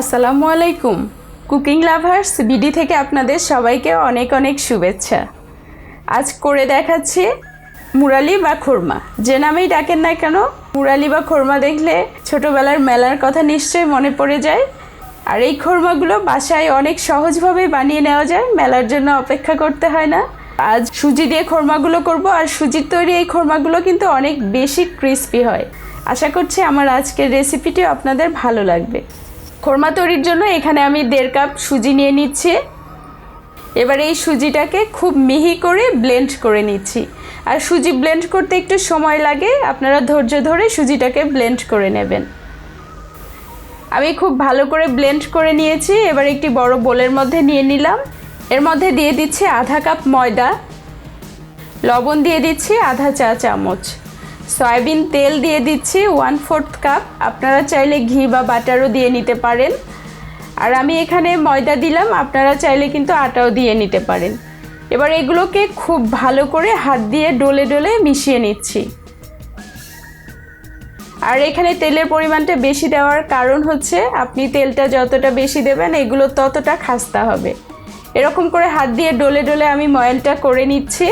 আসসালামু আলাইকুম। Cooking lovers BD থেকে আপনাদের সবাইকে অনেক অনেক শুভেচ্ছা। আজ করে দেখাচ্ছি মুরালি বা খুরমা। যে নামেই ডাকেন না কেন, মুরালি বা খুরমা দেখলে ছোটোবেলার মেলার কথা নিশ্চয়ই মনে পড়ে যায়। আর এই খুরমাগুলো বাসায় অনেক সহজভাবেই বানিয়ে নেওয়া যায়, মেলার জন্য অপেক্ষা করতে হয় না। আজ সুজি দিয়ে খোরমাগুলো করব, আর সুজির তৈরি এই খোরমাগুলো কিন্তু অনেক বেশি ক্রিস্পি হয়। আশা করছি আমার আজকের রেসিপিটিও আপনাদের ভালো লাগবে। খোরমা তৈরির জন্য এখানে আমি দেড় কাপ সুজি নিয়ে নিচ্ছি। এবার এই সুজিটাকে খুব মিহি করে ব্লেন্ড করে নিচ্ছি। আর সুজি ব্লেন্ড করতে একটু সময় লাগে, আপনারা ধৈর্য ধরে সুজিটাকে ব্লেন্ড করে নেবেন। আমি খুব ভালো করে ব্লেন্ড করে নিয়েছি, এবার একটি বড় বোলের মধ্যে নিয়ে নিলাম। এর মধ্যে দিয়ে দিচ্ছি আধা কাপ ময়দা। লবণ দিয়ে দিচ্ছি আধা চা চামচ সয়াবিন তেল দিয়ে দিচ্ছি ওয়ান ফোর্থ কাপ আপনারা চাইলে ঘি বা বাটারও দিয়ে নিতে পারেন। আর আমি এখানে ময়দা দিলাম, আপনারা চাইলে কিন্তু আটাও দিয়ে নিতে পারেন। এবার এগুলোকে খুব ভালো করে হাত দিয়ে ডলে ডলে মিশিয়ে নিচ্ছি। আর এখানে তেলের পরিমাণটা বেশি দেওয়ার কারণ হচ্ছে, আপনি তেলটা যতটা বেশি দেবেন, এগুলো ততটা খাস্তা হবে। এরকম করে হাত দিয়ে ডলে ডলে আমি ময়ানটা করে নিচ্ছি।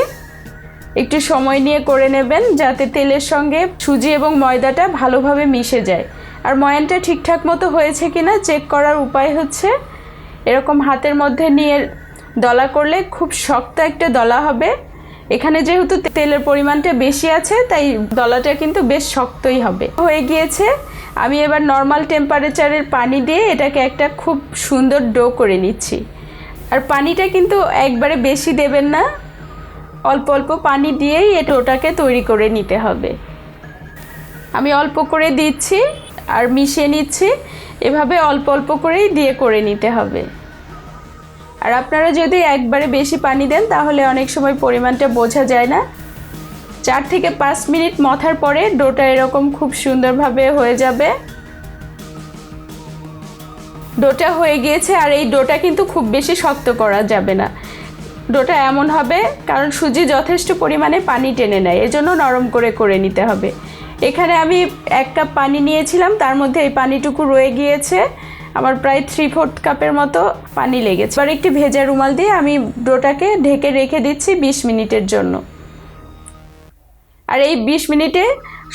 একটু সময় নিয়ে করে নেবেন যাতে তেলের সঙ্গে সুজি এবং ময়দাটা ভালোভাবে মিশে যায়। আর ময়ানটা ঠিকঠাক মতো হয়েছে কিনা চেক করার উপায় হচ্ছে, এরকম হাতের মধ্যে নিয়ে দলা করলে খুব শক্ত একটা দলা হবে। এখানে যেহেতু তেলের পরিমাণটা বেশি আছে, তাই দলাটা কিন্তু বেশ শক্তই হবে। হয়ে গিয়েছে, আমি এবার নর্মাল টেম্পারেচারের পানি দিয়ে এটাকে একটা খুব সুন্দর ডো করে নিচ্ছি। আর পানিটা কিন্তু একবারে বেশি দেবেন না। অল্প অল্প পানি দিয়েই এই ডোটাকে তৈরি করে নিতে হবে। আমি অল্প করে দিচ্ছি আর মিশিয়ে নিচ্ছি। এভাবে অল্প অল্প করেই দিয়ে করে নিতে হবে। আর আপনারা যদি একবারে বেশি পানি দেন, তাহলে অনেক সময় পরিমাণটা বোঝা যায় না। চার থেকে পাঁচ মিনিট মথার পরে ডোটা এরকম খুব সুন্দরভাবে হয়ে যাবে। ডোটা হয়ে গিয়েছে আর এই ডোটা কিন্তু খুব বেশি শক্ত করা যাবে না। ডোটা এমন হবে, কারণ সুজি যথেষ্ট পরিমাণে পানি টেনে নেয়, এজন্য নরম করে করে নিতে হবে। এখানে আমি এক কাপ পানি নিয়েছিলাম, তার মধ্যে এই পানিটুকু রয়ে গিয়েছে। আমার প্রায় থ্রি ফোর্থ কাপের মতো পানি লেগেছে। এবার একটি ভেজা রুমাল দিয়ে আমি ডোটাকে ঢেকে রেখে দিচ্ছি বিশ মিনিটের জন্য। আর এই বিশ মিনিটে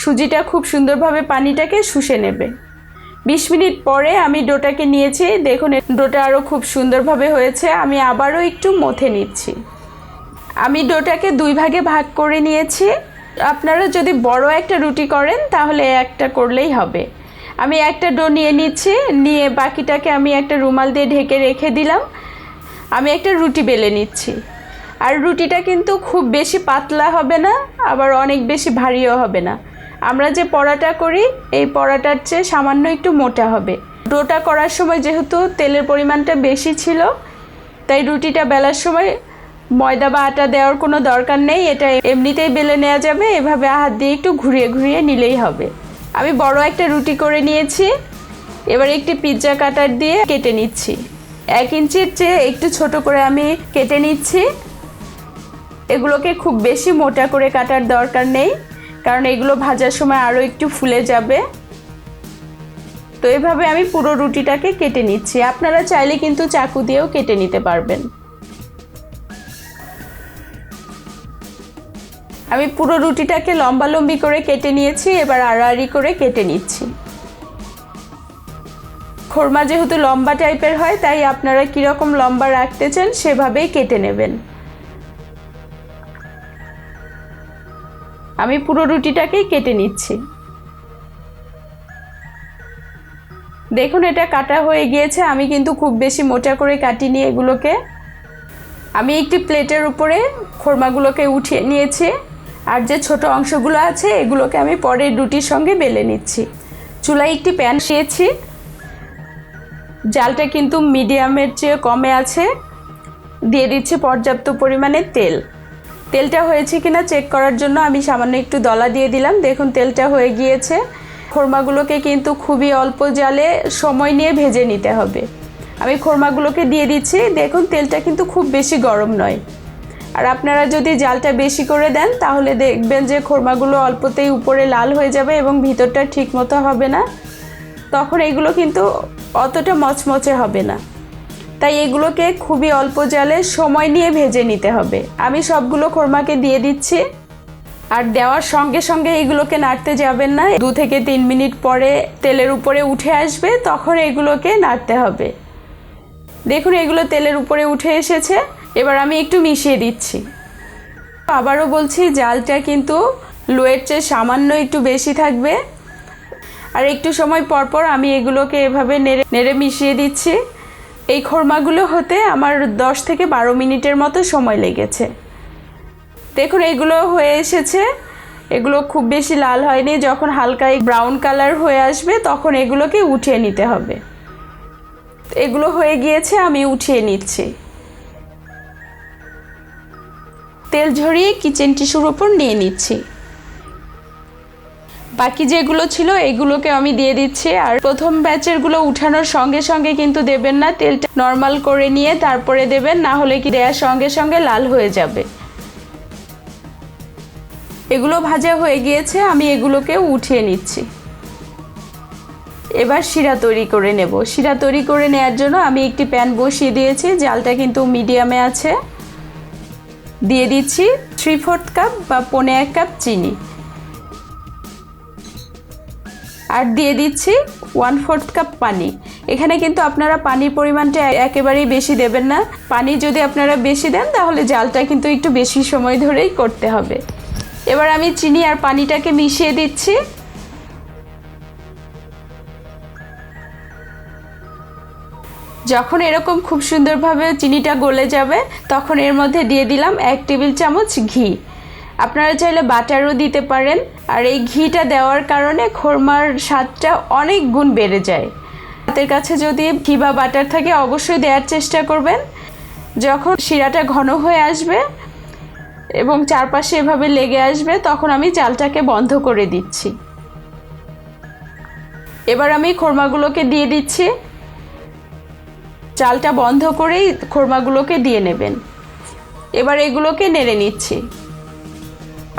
সুজিটা খুব সুন্দরভাবে পানিটাকে শুষে নেবে। বিশ মিনিট পরে আমি ডোটাকে নিয়েছি। দেখুন ডোটা আরও খুব সুন্দরভাবে হয়েছে। আমি আবারও একটু মথে নিচ্ছি। আমি ডোটাকে দুই ভাগে ভাগ করে নিয়েছি। আপনারা যদি বড় একটা রুটি করেন, তাহলে একটা করলেই হবে। আমি একটা ডো নিয়ে নিচ্ছি। নিয়ে বাকিটাকে আমি একটা রুমাল দিয়ে ঢেকে রেখে দিলাম। আমি একটা রুটি বেলে নিচ্ছি। আর রুটিটা কিন্তু খুব বেশি পাতলা হবে না, আবার অনেক বেশি ভারীও হবে না। আমরা যে পরাটা করি, এই পরাটার চেয়ে সামান্য একটু মোটা হবে। ডোটা করার সময় যেহেতু তেলের পরিমাণটা বেশি ছিল, তাই রুটিটা বেলার সময় ময়দা বা আটা দেওয়ার কোনো দরকার নেই, এটা এমনিতেই বেলে নেওয়া যাবে, এভাবে হাত দিয়ে একটু ঘুরিয়ে ঘুরিয়ে নিলেই হবে। আমি বড় একটা রুটি করে নিয়েছি, এবার একটি পিৎজা কাটার দিয়ে কেটে নিচ্ছি। এক ইঞ্চির চেয়ে একটু ছোট করে আমি কেটে নিচ্ছি। এগুলোকে খুব বেশি মোটা করে কাটার দরকার নেই। কারণ এগুলো ভাজার সময় আরও একটু ফুলে যাবে। তো এভাবে আমি পুরো রুটিটাকে কেটে নিচ্ছি। আপনারা চাইলে কিন্তু চাকু দিয়েও কেটে নিতে পারবেন। আমি পুরো রুটিটাকে লম্বা লম্বি করে কেটে নিয়েছি, এবার আড়াআড়ি করে কেটে নিচ্ছি। খোরমা যেহেতু লম্বা টাইপের হয়, তাই আপনারা কীরকম লম্বা রাখতে চান সেভাবেই কেটে নেবেন। আমি পুরো রুটিটাকেই কেটে নিচ্ছি। দেখুন, এটা কাটা হয়ে গিয়েছে। আমি কিন্তু খুব বেশি মোটা করে কাটিনি এগুলোকে। আমি একটি প্লেটের উপরে খোরমাগুলোকে উঠিয়ে নিয়েছি। আর যে ছোট অংশগুলো আছে, এগুলোকে আমি পরের রুটির সঙ্গে বেলে নিচ্ছি। চুলায় একটি প্যান শিয়েছি জালটা কিন্তু মিডিয়ামের চেয়ে কমে আছে। দিয়ে দিচ্ছি পর্যাপ্ত পরিমাণে তেল। তেলটা হয়েছে কিনা চেক করার জন্য আমি সামান্য একটু দলা দিয়ে দিলাম। দেখুন, তেলটা হয়ে গিয়েছে। খোরমাগুলোকে কিন্তু খুবই অল্প জালে সময় নিয়ে ভেজে নিতে হবে। আমি খোরমাগুলোকে দিয়ে দিচ্ছি। দেখুন, তেলটা কিন্তু খুব বেশি গরম নয়। আর আপনারা যদি জালটা বেশি করে দেন, তাহলে দেখবেন যে খোরমাগুলো অল্পতেই উপরে লাল হয়ে যাবে এবং ভিতরটা ঠিক মতো হবে না। তখন এগুলো কিন্তু অতটা মচমচে হবে না। তাই এগুলোকে খুবই অল্প জালে সময় নিয়ে ভেজে নিতে হবে। আমি সবগুলো খোরমাকে দিয়ে দিচ্ছি। আর দেওয়ার সঙ্গে সঙ্গে এগুলোকে নাড়তে যাবেন না। দু থেকে তিন মিনিট পরে তেলের উপরে উঠে আসবে, তখন এগুলোকে নাড়তে হবে। দেখুন, এগুলো তেলের উপরে উঠে এসেছে। এবার আমি একটু মিশিয়ে দিচ্ছি। আবারও বলছি, জালটা কিন্তু লোয়ের চেয়ে সামান্য একটু বেশি থাকবে। আর একটু সময় পর পর আমি এগুলোকে এভাবে নেড়ে নেড়ে মিশিয়ে দিচ্ছি। এই খোরমাগুলো হতে আমার দশ থেকে বারো মিনিটের মতো সময় লেগেছে। দেখুন, এগুলো হয়ে এসেছে। এগুলো খুব বেশি লাল হয়নি। যখন হালকা ব্রাউন কালার হয়ে আসবে, তখন এগুলোকে উঠিয়ে নিতে হবে। এগুলো হয়ে গিয়েছে, আমি উঠিয়ে নিচ্ছি। তেল ঝরিয়ে কিচেন টিস্যুর উপর নিয়ে নিচ্ছি। বাকি যেগুলো ছিল, এগুলোকে আমি দিয়ে দিচ্ছি। আর প্রথম ব্যাচেরগুলো উঠানোর সঙ্গে সঙ্গে কিন্তু দেবেন না, তেলটা নর্মাল করে নিয়ে তারপরে দেবেন, না হলে কি দেওয়ার সঙ্গে সঙ্গে লাল হয়ে যাবে। এগুলো ভাজা হয়ে গিয়েছে, আমি এগুলোকে উঠিয়ে নিচ্ছি। এবার শিরা তৈরি করে নেব। শিরা তৈরি করে নেওয়ার জন্য আমি একটি প্যান বসিয়ে দিয়েছি, জালটা কিন্তু মিডিয়ামে আছে। দিয়ে দিচ্ছি থ্রি ফোর্থ কাপ বা পনে এক কাপ চিনি। আর দিয়ে দিচ্ছি ওয়ান ফোর্থ কাপ পানি। এখানে কিন্তু আপনারা পানির পরিমাণটা একেবারেই বেশি দেবেন না। পানি যদি আপনারা বেশি দেন, তাহলে জালটা কিন্তু একটু বেশি সময় ধরেই করতে হবে। এবার আমি চিনি আর পানিটাকে মিশিয়ে দিচ্ছি। যখন এরকম খুব সুন্দরভাবে চিনিটা গলে যাবে, তখন এর মধ্যে দিয়ে দিলাম এক টেবিল চামচ ঘি। আপনারা চাইলে বাটারও দিতে পারেন। আর এই ঘিটা দেওয়ার কারণে খোরমার স্বাদটা অনেক গুণ বেড়ে যায়। হাতের কাছে যদি ঘি বা বাটার থাকে, অবশ্যই দেওয়ার চেষ্টা করবেন। যখন শিরাটা ঘন হয়ে আসবে এবং চারপাশে এভাবে লেগে আসবে, তখন আমি চালটাকে বন্ধ করে দিচ্ছি। এবার আমি খোরমাগুলোকে দিয়ে দিচ্ছি। চালটা বন্ধ করেই খোরমাগুলোকে দিয়ে নেবেন। এবার এগুলোকে নেড়ে নিচ্ছি।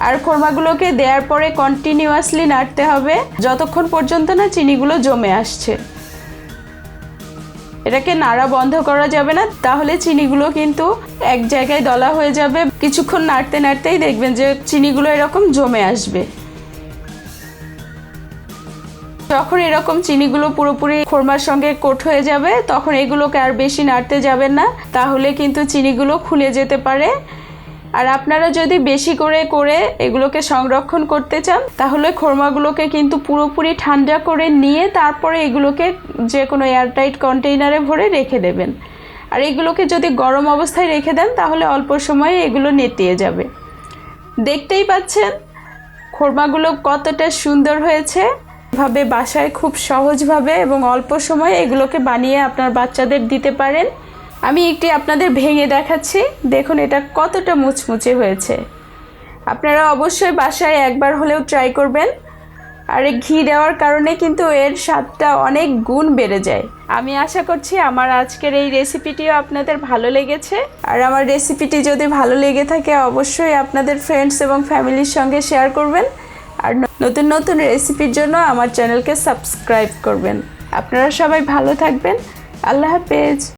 আর খোরমাগুলোকে দেওয়ার পরে কন্টিনিউয়াসলি নাড়তে হবে, যতক্ষণ পর্যন্ত না চিনিগুলো জমে আসছে। এটাকে নাড়া বন্ধ করা যাবে না, তাহলে চিনিগুলো কিন্তু এক জায়গায় দলা হয়ে যাবে। কিছুক্ষণ নাড়তে নাড়তেই দেখবেন যে চিনিগুলো এরকম জমে আসবে। যখন এরকম চিনিগুলো পুরোপুরি খোরমার সঙ্গে কোট হয়ে যাবে, তখন এগুলোকে আর বেশি নাড়তে যাবেন না, তাহলে কিন্তু চিনিগুলো খুলে যেতে পারে। আর আপনারা যদি বেশি করে করে এগুলোকে সংরক্ষণ করতে চান, তাহলে খোরমাগুলোকে কিন্তু পুরোপুরি ঠান্ডা করে নিয়ে তারপরে এগুলোকে যে কোনো এয়ারটাইট কন্টেইনারে ভরে রেখে দেবেন। আর এগুলোকে যদি গরম অবস্থায় রেখে দেন, তাহলে অল্প সময়ে এগুলো নেতিয়ে যাবে। দেখতেই পাচ্ছেন খোরমাগুলো কতটা সুন্দর হয়েছে। ভাবে বাসায় খুব সহজভাবে এবং অল্প সময়ে এগুলোকে বানিয়ে আপনার বাচ্চাদের দিতে পারেন। আমি একটি আপনাদের ভেঙে দেখাচ্ছি। দেখুন, এটা কতটা মুচমুচে হয়েছে। আপনারা অবশ্যই বাসায় একবার হলেও ট্রাই করবেন। আর ঘি দেওয়ার কারণে কিন্তু এর স্বাদটা অনেক গুণ বেড়ে যায়। আমি আশা করছি আমার আজকের এই রেসিপিটিও আপনাদের ভালো লেগেছে। আর আমার রেসিপিটি যদি ভালো লেগে থাকে, অবশ্যই আপনাদের ফ্রেন্ডস এবং ফ্যামিলির সঙ্গে শেয়ার করবেন। আর নতুন নতুন রেসিপির জন্য আমার চ্যানেলকে সাবস্ক্রাইব করবেন। আপনারা সবাই ভালো থাকবেন। আল্লাহ হাফেজ।